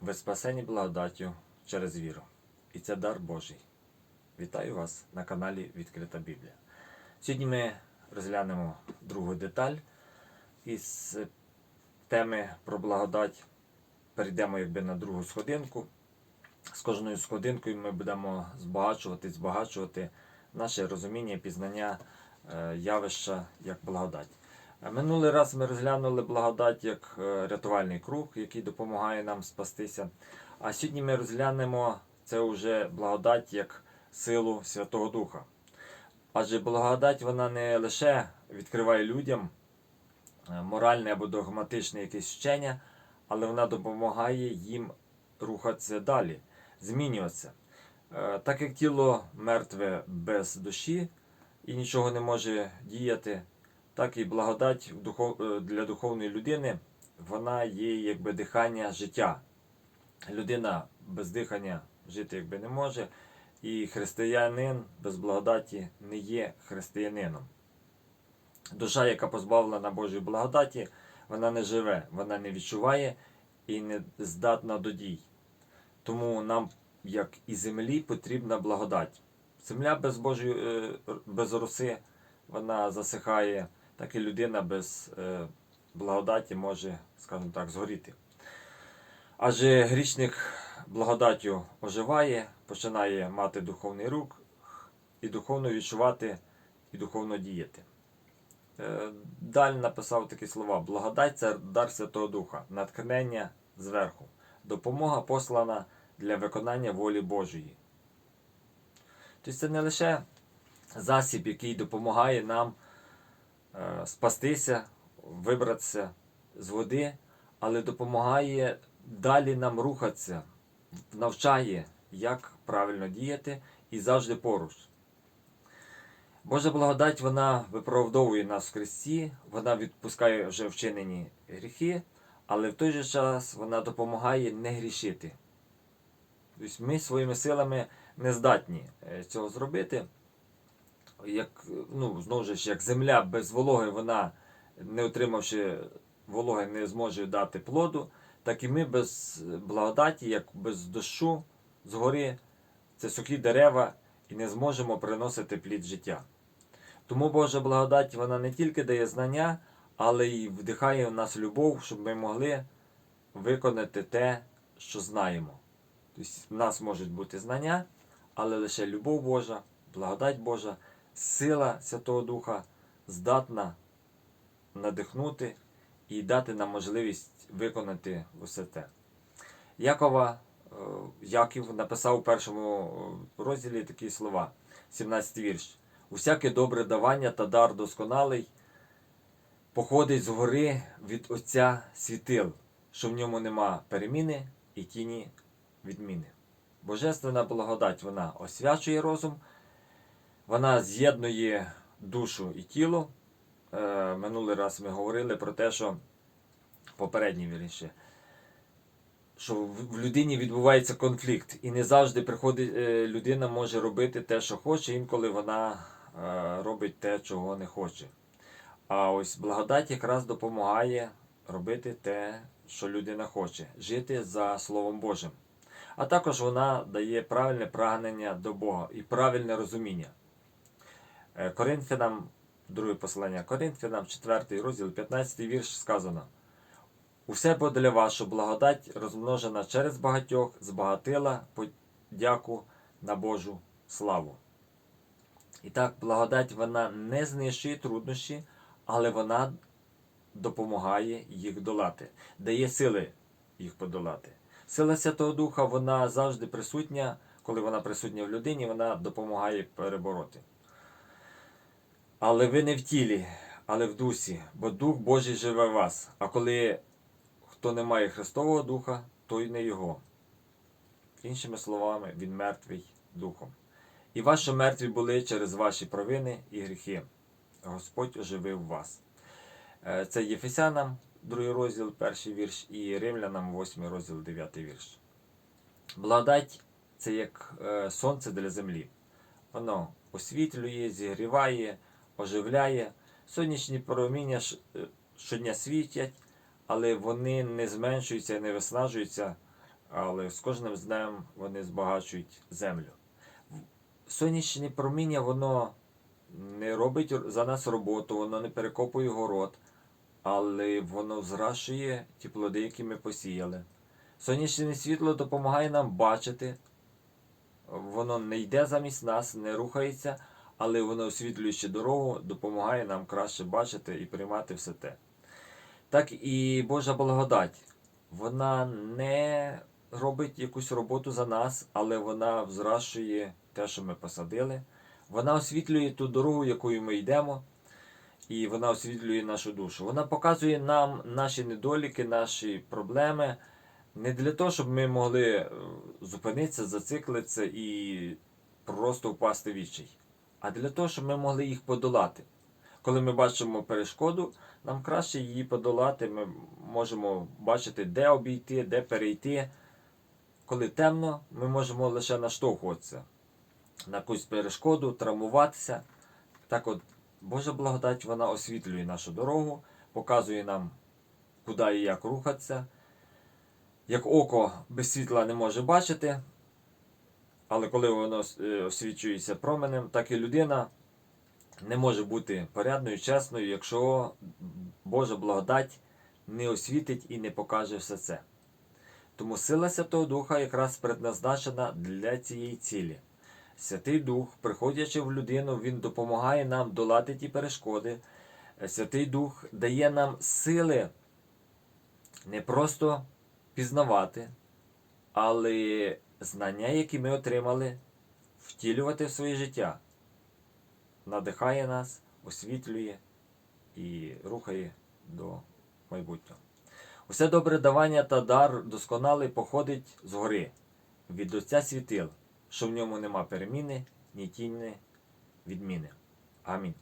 Ви спасені благодаттю через віру. І це дар Божий. Вітаю вас на каналі Відкрита Біблія. Сьогодні ми розглянемо другу деталь із теми про благодать. Перейдемо якби на другу сходинку. З кожною сходинкою ми будемо збагачувати, збагачувати наше розуміння, пізнання е, явища як благодать. Минулий раз ми розглянули благодать як е, рятувальний круг, який допомагає нам спастися. А сьогодні ми розглянемо це вже благодать як силу Святого Духа. Адже благодать вона не лише відкриває людям е, моральне або догматичне якесь вчення, але вона допомагає їм рухатися далі, змінюватися. Е, Так як тіло мертве без душі і нічого не може діяти, так і благодать е, для духовної людини вона є якби дихання життя. Людина без дихання жити якби не може, і християнин без благодаті не є християнином. Душа, яка позбавлена Божої благодаті, вона не живе, вона не відчуває і не здатна до дій. Тому нам, як і землі, потрібна благодать. Земля без Божої е, без роси, вона засихає, так і людина без е, благодаті може, скажімо так, згоріти. Адже грішник благодаттю оживає, починає мати духовний рух і духовно відчувати, і духовно діяти. Е, Далі написав такі слова: благодать це дар Святого Духа, натхнення зверху, допомога послана для виконання волі Божої. Тобто це не лише засіб, який допомагає нам спастися, вибратися з води, але допомагає далі нам рухатися, навчає, як правильно діяти і завжди поруч. Божа благодать вона виправдовує нас в Христі, вона відпускає вже вчинені гріхи, але в той же час вона допомагає не грішити. Тобто ми своїми силами не здатні е, цього зробити. Як, ну, знову ж, як земля без вологи, вона, не отримавши вологи, не зможе дати плоду, так і ми без благодаті, як без дощу згори, це сухі дерева і не зможемо приносити плід життя. Тому Божа благодать вона не тільки дає знання, але й вдихає в нас любов, щоб ми могли виконати те, що знаємо. Тобто в нас можуть бути знання, але лише любов Божа, благодать Божа, сила Святого Духа здатна надихнути і дати нам можливість виконати усе те. Якова е, Яків написав у першому е, розділі такі слова, 17 вірш. Усяке добре давання та дар досконалий походить згори від Отця світил, що в ньому нема переміни і тіні відміни. Божественна благодать вона освячує розум, вона з'єднує душу і тіло. Е, минулий раз ми говорили про те, що попередній вірніше, що в людині відбувається конфлікт, і не завжди приходить, е, людина може робити те, що хоче, інколи вона е, робить те, чого не хоче. А ось благодать якраз допомагає робити те, що людина хоче, жити за Словом Божим. А також вона дає правильне прагнення до Бога і правильне розуміння. Е, Коринфянам, друге послання Коринфянам, 4 розділ, 15 вірш сказано. Усе бо для вас, благодать, розмножена через багатьох, збагатила подяку на Божу славу. І так, благодать вона не знищує труднощі, але вона допомагає їх долати, дає сили їх подолати. Сила Святого Духа вона завжди присутня, коли вона присутня в людині, вона допомагає перебороти. Але ви не в тілі, але в дусі, бо Дух Божий живе в вас. А коли хто не має Христового Духа, той не Його. Іншими словами, він мертвий духом. І ваші мертві були через ваші провини і гріхи. Господь оживив вас. Е, Це Єфесянам, 2 розділ, перший вірш, і Римлянам, 8 розділ, 9 вірш. Благодать це як е, сонце для землі. Воно освітлює, зігріває, оживляє. Сонячні проміння е, щодня світять, але вони не зменшуються, і не виснажуються але з кожним днем вони збагачують землю. Сонячне проміння, воно не робить за нас роботу, воно не перекопує город, але воно зрашує ті плоди, які ми посіяли. Сонячне світло допомагає нам бачити. Воно не йде замість нас, не рухається, але воно освітлюючи дорогу, допомагає нам краще бачити і приймати все те. Так і Божа благодать. Вона не робить якусь роботу за нас, але вона взращує те, що ми посадили. Вона освітлює ту дорогу, якою ми йдемо, і вона освітлює нашу душу. Вона показує нам наші недоліки, наші проблеми. Не для того, щоб ми могли е, зупинитися, зациклитися і просто впасти в а для того, щоб ми могли їх подолати. Коли ми бачимо перешкоду, нам краще її подолати. Ми можемо бачити, де обійти, де перейти. Коли темно, ми можемо лише наштовхуватися на якусь перешкоду, травмуватися. Так от, Божа благодать вона освітлює нашу дорогу, показує нам, куди і як рухатися. Як око без світла не може бачити, але коли воно е, освічується променем, так і людина не може бути порядною, чесною, якщо Божа благодать не освітить і не покаже все це. Тому сила Святого Духа якраз предназначена для цієї цілі. Святий Дух, приходячи в людину, Він допомагає нам долати ті перешкоди. Святий Дух дає нам сили не просто пізнавати, але знання, які ми отримали, втілювати в своє життя. Надихає нас, освітлює і рухає до майбутнього. Усе добре давання та дар досконалий походить згори, від Отця світил, що в ньому нема переміни, ні тіни відміни. Амінь.